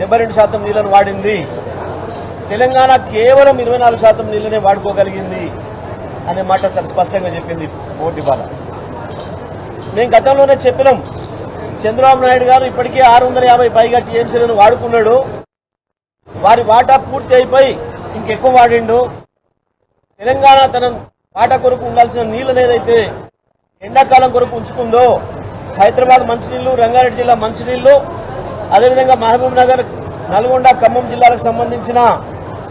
డెబ్బై రెండు శాతం నీళ్ళను వాడింది. తెలంగాణ కేవలం ఇరవై నాలుగు శాతం నీళ్ళనే వాడుకోగలిగింది అనే మాట చాలా స్పష్టంగా చెప్పింది ఓటి బాల. మేము గతంలోనే చెప్పినాం చంద్రబాబు నాయుడు గారు ఇప్పటికే ఆరు వందల యాభై పైగా టీఎంసీలను వాడుకున్నాడు. వారి వాటా పూర్తి అయిపోయి ఇంకెక్కువ వాడిండు. తెలంగాణ తన వాటా కొరకు ఉండాల్సిన నీళ్ళని ఏదైతే ఎండాకాలం కొరకు ఉంచుకుందో హైదరాబాద్ మంచినీళ్ళు రంగారెడ్డి జిల్లా మంచినీళ్ళు అదేవిధంగా మహబూబ్ నగర్ నల్గొండ ఖమ్మం జిల్లాలకు సంబంధించిన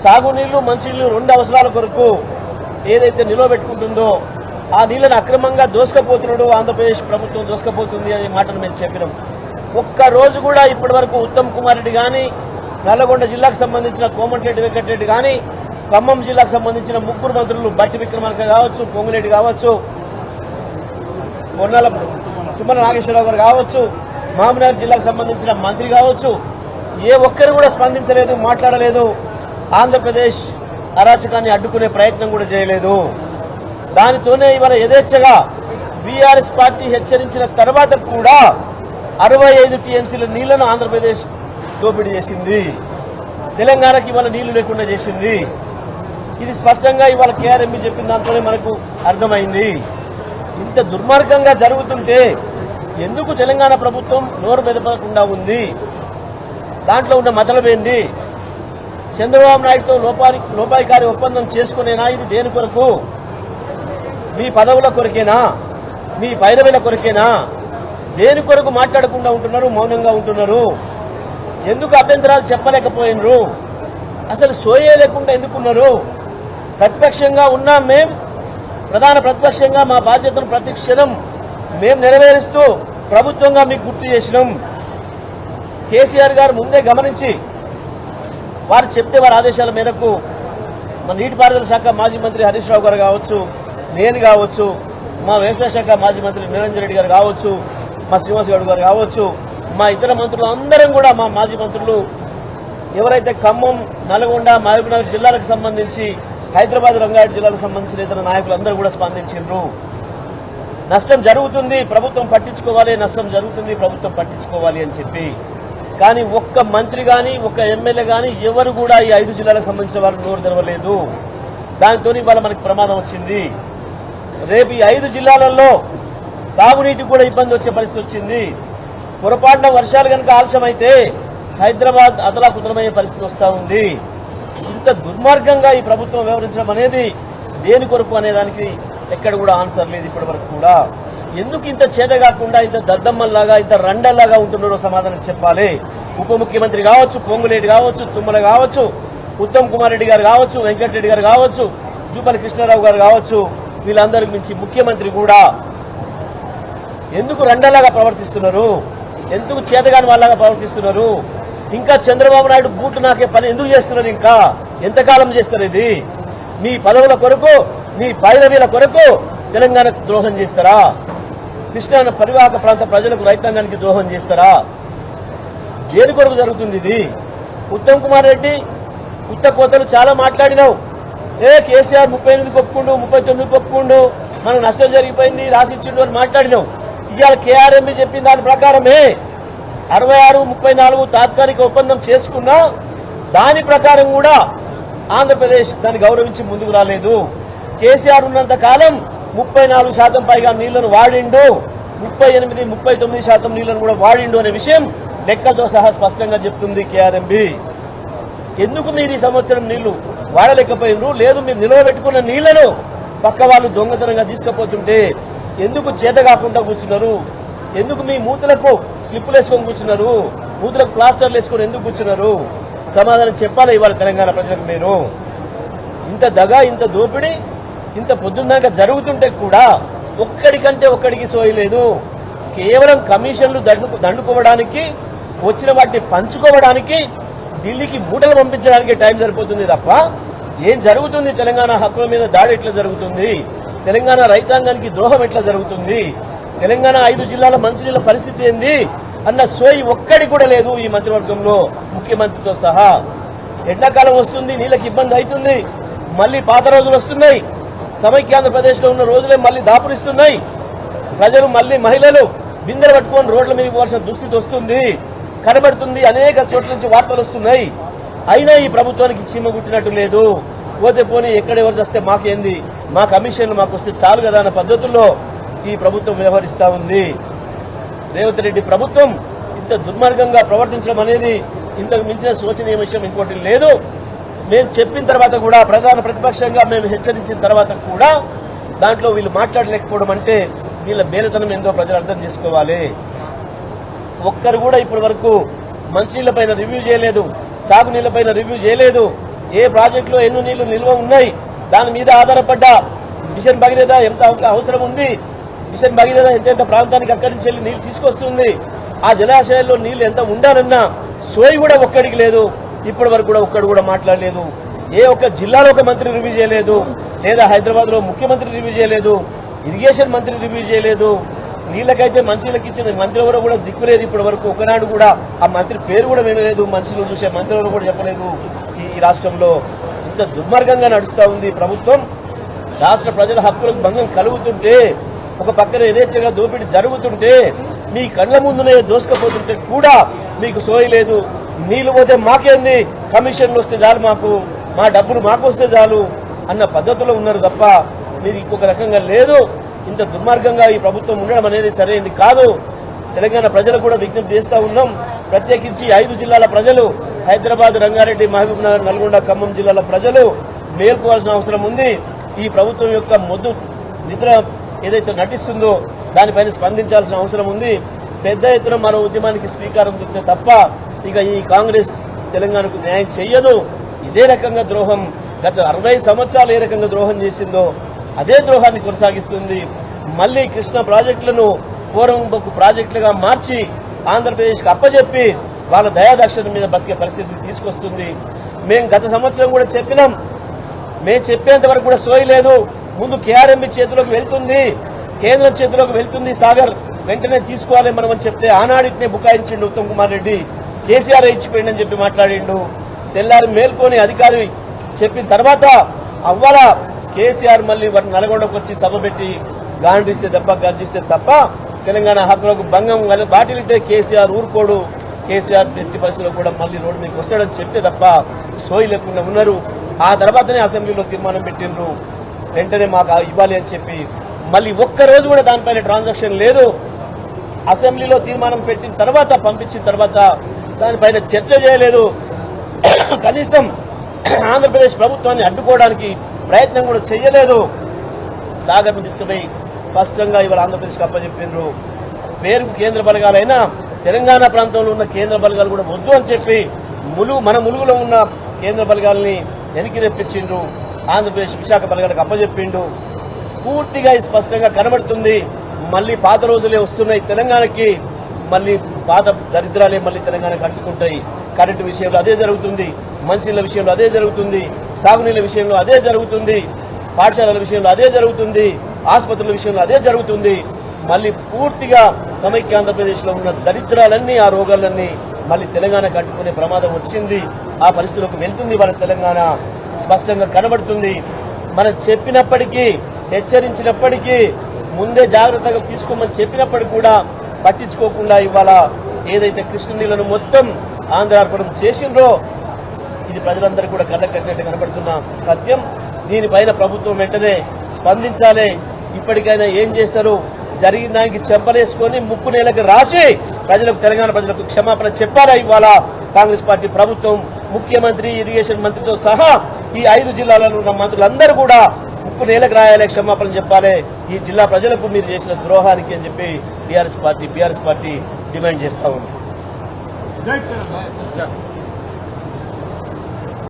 సాగునీళ్ళు మంచినీళ్ళు రెండు అవసరాల కొరకు ఏదైతే నిల్వ పెట్టుకుంటుందో ఆ నీళ్ళను అక్రమంగా దోసుకపోతున్నాడు ఆంధ్రప్రదేశ్ ప్రభుత్వం దోసుకపోతుంది అనే మాటను మేము చెప్పినాం. ఒక్క రోజు కూడా ఇప్పటి వరకు ఉత్తమ్ కుమార్ రెడ్డి కానీ నల్లగొండ జిల్లాకు సంబంధించిన కోమటిరెడ్డి వెంకటరెడ్డి కానీ ఖమ్మం జిల్లాకు సంబంధించిన ముగ్గురు మంత్రులు బట్టి విక్రమార్క కావచ్చు పొంగులేటి కావచ్చు కొన్నాల తుమ్మల నాగేశ్వరరావు గారు కావచ్చు మహబూబ్నగర్ జిల్లాకు సంబంధించిన మంత్రి కావచ్చు ఏ ఒక్కరు కూడా స్పందించలేదు మాట్లాడలేదు. ఆంధ్రప్రదేశ్ అరాచకాన్ని అడ్డుకునే ప్రయత్నం కూడా చేయలేదు. దానితోనే ఇవాళ యథేచ్ఛగా బీఆర్ఎస్ పార్టీ హెచ్చరించిన తర్వాత కూడా అరవై ఐదు టీఎంసీల నీళ్ళను ఆంధ్రప్రదేశ్ దోపిడీ చేసింది. తెలంగాణకి ఇవాళ నీళ్ళు లేకుండా చేసింది. ఇది స్పష్టంగా ఇవాళ కేఆర్ఎంఈ చెప్పిన దాంతోనే మనకు అర్థమైంది. ఇంత దుర్మార్గంగా జరుగుతుంటే ఎందుకు తెలంగాణ ప్రభుత్వం నోరు మెదపకుండా ఉంది? దాంట్లో ఉన్న మతలమేంది చంద్రబాబు నాయుడుతో లోపాలి లోపాయికారి ఒప్పందం చేసుకునేనా? ఇది దేని కొరకు? మీ పదవుల కొరకేనా? మీ పైరవీల కొరకేనా? దేని కొరకు మాట్లాడకుండా ఉంటున్నారు? మౌనంగా ఉంటున్నారు? ఎందుకు అభ్యంతరాలు చెప్పలేకపోయినరు? అసలు సోయే లేకుండా ఎందుకున్నారు? ప్రతిపక్షంగా ఉన్నాం మేం ప్రధాన ప్రతిపక్షంగా మా బాధ్యతను ప్రతి క్షణం మేము నెరవేరుస్తూ ప్రభుత్వంగా మీకు గుర్తు చేసినాం. కేసీఆర్ గారు ముందే గమనించి వారు చెప్తే వారి ఆదేశాల మేరకు మా నీటిపారుదల శాఖ మాజీ మంత్రి హరీష్ రావు గారు కావచ్చు నేను కావచ్చు మా వ్యవసాయ శాఖ మాజీ మంత్రి నిరంజన్ రెడ్డి గారు కావచ్చు మా శ్రీనివాస్ గౌడ్ గారు కావచ్చు మా ఇతర మంత్రులు అందరం కూడా మా మాజీ మంత్రులు ఎవరైతే ఖమ్మం నల్గొండ మహబూబ్నగర్ జిల్లాలకు సంబంధించి హైదరాబాద్ రంగారెడ్డి జిల్లాలకు సంబంధించిన ఇతర నాయకులందరూ కూడా స్పందించారు నష్టం జరుగుతుంది ప్రభుత్వం పట్టించుకోవాలి నష్టం జరుగుతుంది ప్రభుత్వం పట్టించుకోవాలి అని చెప్పి. కానీ ఒక్క మంత్రి కానీ ఒక్క ఎమ్మెల్యే కానీ ఎవరు కూడా ఈ ఐదు జిల్లాలకు సంబంధించిన వారు నోరు తెరవలేదు. దానితో ఇవాళ మనకి ప్రమాదం వచ్చింది. రేపు ఈ ఐదు జిల్లాలలో తాగునీటికి కూడా ఇబ్బంది వచ్చే పరిస్థితి వచ్చింది. పొరపాటున వర్షాలు కనుక ఆలస్యమైతే హైదరాబాద్ అతలాకుతలమయ్యే పరిస్థితి వస్తూ ఉంది. ఇంత దుర్మార్గంగా ఈ ప్రభుత్వం వ్యవహరించడం అనేది దేని కొరకు అనే దానికి ఎక్కడ కూడా ఆన్సర్ లేదు ఇప్పటి వరకు కూడా. ఎందుకు ఇంత చేత కాకుండా ఇంత దద్దమ్మల్లాగా ఇంత రండల్లాగా ఉంటున్నారో సమాధానం చెప్పాలి. ఉప ముఖ్యమంత్రి కావచ్చు పొంగులేటి కావచ్చు తుమ్మల కావచ్చు ఉత్తమ్ కుమార్ రెడ్డి గారు కావచ్చు వెంకటరెడ్డి గారు కావచ్చు జూపల్లి కృష్ణారావు గారు కావచ్చు వీళ్ళందరికి మించి ముఖ్యమంత్రి కూడా ఎందుకు రండలాగా ప్రవర్తిస్తున్నారు? ఎందుకు చేతగాని వాళ్ళగా ప్రవర్తిస్తున్నారు? ఇంకా చంద్రబాబు నాయుడు బూట్లు నాకే పని ఎందుకు చేస్తున్నారు ఇంకా? ఎంతకాలం చేస్తారు ఇది? మీ పదవుల కొరకు మీ పైరవీల కొరకు తెలంగాణకు ద్రోహం చేస్తారా? కృష్ణా పరివాహక ప్రాంత ప్రజలకు రైతాంగానికి ద్రోహం చేస్తారా? దేని కొరకు జరుగుతుంది ఇది? ఉత్తమ్ కుమార్ రెడ్డి ఉత్త కోతలు చాలా మాట్లాడినావు. ఏ కేసీఆర్ ముప్పై ఎనిమిది ఒప్పుకుండు ముప్పై తొమ్మిది ఒప్పుకుండు మనకు నష్టం జరిగిపోయింది రాసిచ్చిండు అని మాట్లాడినావు. ఇవాళ కేఆర్ఎంబి చెప్పిన దాని ప్రకారమే అరవై ఆరు ముప్పై నాలుగు తాత్కాలిక ఒప్పందం చేసుకున్నా దాని ప్రకారం కూడా ఆంధ్రప్రదేశ్ దాన్ని గౌరవించి ముందుకు రాలేదు. కేసీఆర్ ఉన్నంత కాలం ముప్పై నాలుగు శాతం పైగా నీళ్ళను వాడిండు. ముప్పై ఎనిమిది ముప్పై తొమ్మిది శాతం నీళ్ళను కూడా వాడిండు అనే విషయం లెక్కలతో సహా స్పష్టంగా చెప్తుంది కేఆర్ఎంబి ఎందుకు మీరు ఈ సంవత్సరం నీళ్ళు వాడలేకపోయినరు? లేదు మీరు నిలవబెట్టుకున్న నీళ్ళను పక్క వాళ్ళు దొంగతనంగా తీసుకుపోతుంటే ఎందుకు చేత కాకుండా కూర్చున్నారు? ఎందుకు మీ మూతులకు స్లిప్పులు వేసుకొని కూర్చున్నారు? మూతులకు ప్లాస్టర్లు వేసుకొని ఎందుకు కూర్చున్నారు? సమాధానం చెప్పాలి ఇవాళ తెలంగాణ ప్రజలకు మీరు? ఇంత దగ ఇంత దోపిడీ ఇంత పొద్దున్నాక జరుగుతుంటే కూడా ఒక్కడికంటే ఒక్కడికి సోయలేదు కేవలం కమిషన్లు దండు దండుకోవడానికి వచ్చిన వాటిని పంచుకోవడానికి ఢిల్లీకి మూటలు పంపించడానికి టైం సరిపోతుంది తప్ప ఏం జరుగుతుంది? తెలంగాణ హక్కుల మీద దాడి ఎట్లా జరుగుతుంది? తెలంగాణ రైతాంగానికి ద్రోహం ఎట్లా జరుగుతుంది? తెలంగాణ ఐదు జిల్లాల మంచినీళ్ళ పరిస్థితి ఏంది? అన్న సోయి ఒక్కడి కూడా లేదు ఈ మంత్రివర్గంలో ముఖ్యమంత్రితో సహా. ఎండాకాలం వస్తుంది నీళ్ళకి ఇబ్బంది అవుతుంది. మళ్ళీ పాత రోజులు వస్తున్నాయి. సమైక్యాంధ్రప్రదేశ్లో ఉన్న రోజులే మళ్ళీ దాపురిస్తున్నాయి. ప్రజలు మళ్ళీ మహిళలు బిందెలు పట్టుకొని రోడ్ల మీద పోవాల్సిన దుస్థితి వస్తుంది. కనబడుతుంది అనేక చోట్ల నుంచి వార్తలు వస్తున్నాయి. అయినా ఈ ప్రభుత్వానికి చీమ గుట్టినట్టు లేదు. పోతే పోనీ ఎక్కడెవరు చేస్తే మాకేంది? మా కమిషన్లు మాకు వస్తే చాలు కదా అన్న పద్ధతుల్లో ఈ ప్రభుత్వం వ్యవహరిస్తా ఉంది. రేవంత్ రెడ్డి ప్రభుత్వం ఇంత దుర్మార్గంగా ప్రవర్తించడం అనేది ఇంతకు మించిన శోచనీయ విషయం ఇంకోటి లేదు. మేము చెప్పిన తర్వాత కూడా ప్రధాన ప్రతిపక్షంగా మేము హెచ్చరించిన తర్వాత కూడా దాంట్లో వీళ్ళు మాట్లాడలేకపోవడం అంటే వీళ్ళ బేలతనం ఏందో ప్రజలు అర్థం చేసుకోవాలి. ఒక్కరు కూడా ఇప్పటి వరకు మంచినీళ్ళ పైన రివ్యూ చేయలేదు సాగునీళ్ళ పైన రివ్యూ చేయలేదు. ఏ ప్రాజెక్టులో ఎన్ని నీళ్ళు నిల్వ ఉన్నాయి దాని మీద ఆధారపడ్డ మిషన్ భగీరథ ఎంత అవసరం ఉంది మిషన్ భగీరథ ఎంతెంత ప్రాంతానికి అక్కడి నుంచి వెళ్ళి నీళ్ళు తీసుకొస్తుంది ఆ జలాశయాల్లో నీళ్ళు ఎంత ఉండాలన్నా సోయి కూడా ఒక్కడికి లేదు. ఇప్పటి వరకు కూడా ఒక్కడు కూడా మాట్లాడలేదు. ఏ ఒక్క జిల్లాలో ఒక మంత్రి రివ్యూ చేయలేదు. లేదా హైదరాబాద్లో ముఖ్యమంత్రి రివ్యూ చేయలేదు. ఇరిగేషన్ మంత్రి రివ్యూ చేయలేదు. నీళ్ళకైతే మంచిలకు ఇచ్చిన మంత్రి ఎవరో కూడా దిక్కులేదు ఇప్పటి వరకు. ఒకనాడు కూడా ఆ మంత్రి పేరు కూడా వినలేదు. మంచిని చూసే మంత్రి ఎవరు కూడా చెప్పలేదు ఈ రాష్ట్రంలో. ఇంత దుర్మార్గంగా నడుస్తూ ఉంది ప్రభుత్వం. రాష్ట్ర ప్రజల హక్కులకు భంగం కలుగుతుంటే ఒక పక్కన యథేచ్ఛగా దోపిడీ జరుగుతుంటే మీ కళ్ళ ముందునే దోసుకపోతుంటే కూడా మీకు సోయలేదు నీళ్ళు పోతే మాకేంది? కమిషన్లు వస్తే చాలు మాకు మా డబ్బులు మాకు వస్తే చాలు అన్న పద్ధతిలో ఉన్నారు తప్ప మీరు ఇంకొక రకంగా లేదు. ఇంత దుర్మార్గంగా ఈ ప్రభుత్వం ఉండడం అనేది సరైనది కాదు. తెలంగాణ ప్రజలు కూడా విజ్ఞప్తి చేస్తా ఉన్నాం. ప్రత్యేకించి ఐదు జిల్లాల ప్రజలు హైదరాబాద్ రంగారెడ్డి మహబూబ్ నగర్ నల్గొండ ఖమ్మం జిల్లాల ప్రజలు మేల్కోవాల్సిన అవసరం ఉంది. ఈ ప్రభుత్వం యొక్క మొద్దు నిద్ర ఏదైతే నటిస్తుందో దానిపైన స్పందించాల్సిన అవసరం ఉంది. పెద్ద ఎత్తున మరో ఉద్యమానికి స్వీకారం చుట్టే తప్ప ఇక ఈ కాంగ్రెస్ తెలంగాణకు న్యాయం చెయ్యదు. ఇదే రకంగా ద్రోహం గత అరవై సంవత్సరాలు ఏ రకంగా ద్రోహం చేసిందో అదే ద్రోహాన్ని కొనసాగిస్తుంది. మళ్ళీ కృష్ణ ప్రాజెక్టులను పూర్వంబొక్కు ప్రాజెక్టులుగా మార్చి ఆంధ్రప్రదేశ్కి అప్పచెప్పి వాళ్ళ దయాదక్షిణ మీద బతికే పరిస్థితిని తీసుకొస్తుంది. మేము గత సంవత్సరం కూడా చెప్పినాం. మేము చెప్పేంత వరకు కూడా సోయి లేదు. ముందు కేఆర్ఎంబి చేతిలోకి వెళ్తుంది. కేంద్రం చేతిలోకి వెళ్తుంది సాగర్. వెంటనే తీసుకోవాలి మనం అని చెప్తే ఆనాడిటినే బుకాయించిండు ఉత్తమ్ కుమార్ రెడ్డి. కేసీఆర్ ఇచ్చిపోయింది చెప్పి మాట్లాడిండు. తెల్లారి మేల్కొని అధికారి చెప్పిన తర్వాత అవ్వాల కేసీఆర్ మళ్ళీ వారి నల్గొండకు వచ్చి సభ పెట్టి గాండిస్తే తప్ప గర్జిస్తే తప్ప తెలంగాణ హక్కులకు భంగం కలి- బాటిలితే కేసీఆర్ ఊరుకోడు. కేసీఆర్ ఎట్టి పరిస్థితుల్లో కూడా మళ్ళీ రోడ్డు మీకు వస్తాడని చెప్తే తప్ప సోయి లేకుండా ఉన్నారు. ఆ తర్వాతనే అసెంబ్లీలో తీర్మానం పెట్టిండ్రు. వెంటనే మాకు ఇవ్వాలి అని చెప్పి మళ్ళీ ఒక్క రోజు కూడా దానిపైన ట్రాన్సాక్షన్ లేదు. అసెంబ్లీలో తీర్మానం పెట్టిన తర్వాత పంపించిన తర్వాత దానిపైన చర్చ చేయలేదు. కనీసం ఆంధ్రప్రదేశ్ ప్రభుత్వాన్ని అడ్డుకోవడానికి ప్రయత్నం కూడా చేయలేదు సాగర్ను తీసుకుపోయి స్పష్టంగా ఇవాళ ఆంధ్రప్రదేశ్కి అప్పచెప్పిండ్రు. పేరుకు కేంద్ర బలగాలైనా తెలంగాణ ప్రాంతంలో ఉన్న కేంద్ర బలగాలు కూడా వద్దు అని చెప్పి ములుగు మన ములుగులో ఉన్న కేంద్ర బలగాల్ని వెనక్కి తెప్పించిండ్రు. ఆంధ్రప్రదేశ్ విశాఖ బలగాలకు అప్పచెప్పిండు పూర్తిగా ఇది స్పష్టంగా కనబడుతుంది. మళ్ళీ పాత రోజులే వస్తున్నాయి తెలంగాణకి. మళ్ళీ పాత దరిద్రాలే మళ్ళీ తెలంగాణకు అంటుకుంటాయి కరెంటు విషయంలో అదే జరుగుతుంది మంచినీళ్ళ విషయంలో అదే జరుగుతుంది సాగునీళ్ళ విషయంలో అదే జరుగుతుంది పాఠశాలల విషయంలో అదే జరుగుతుంది ఆసుపత్రుల విషయంలో అదే జరుగుతుంది. మళ్ళీ పూర్తిగా సమైక్య ఆంధ్రప్రదేశ్లో ఉన్న దరిద్రాలన్నీ ఆ రోగాలన్నీ మళ్ళీ తెలంగాణకు అంటుకునే ప్రమాదం వచ్చింది. ఆ పరిస్థితులకు వెళ్తుంది వాళ్ళ తెలంగాణ. స్పష్టంగా కనబడుతుంది. మనం చెప్పినప్పటికీ హెచ్చరించినప్పటికీ ముందే జాగ్రత్తగా తీసుకోమని చెప్పినప్పటికీ కూడా పట్టించుకోకుండా ఇవాళ ఏదైతే కృష్ణ నీళ్ళను మొత్తం ఆంధ్రార్పణం చేసిండ్రో ఇది ప్రజలందరూ కూడా కళ్ళ కట్టినట్టు కనబడుతున్న సత్యం. దీనిపైన ప్రభుత్వం వెంటనే స్పందించాలి. ఇప్పటికైనా ఏం చేస్తారు? జరిగిన దానికి చెంపలేసుకొని ముక్కు నేలకు రాసి ప్రజలకు తెలంగాణ ప్రజలకు క్షమాపణ చెప్పాలా ఇవాళ కాంగ్రెస్ పార్టీ ప్రభుత్వం? ముఖ్యమంత్రి ఇరిగేషన్ మంత్రితో సహా ఈ ఐదు జిల్లాలలో ఉన్న మంత్రులందరూ కూడా ఉప్పు నేలకు రాయాలి క్షమాపణ చెప్పాలి. ఈ జిల్లా ప్రజలకు మీరు చేసిన ద్రోహానికి అని చెప్పి TRS party BRS party demand చేస్తా ఉంది.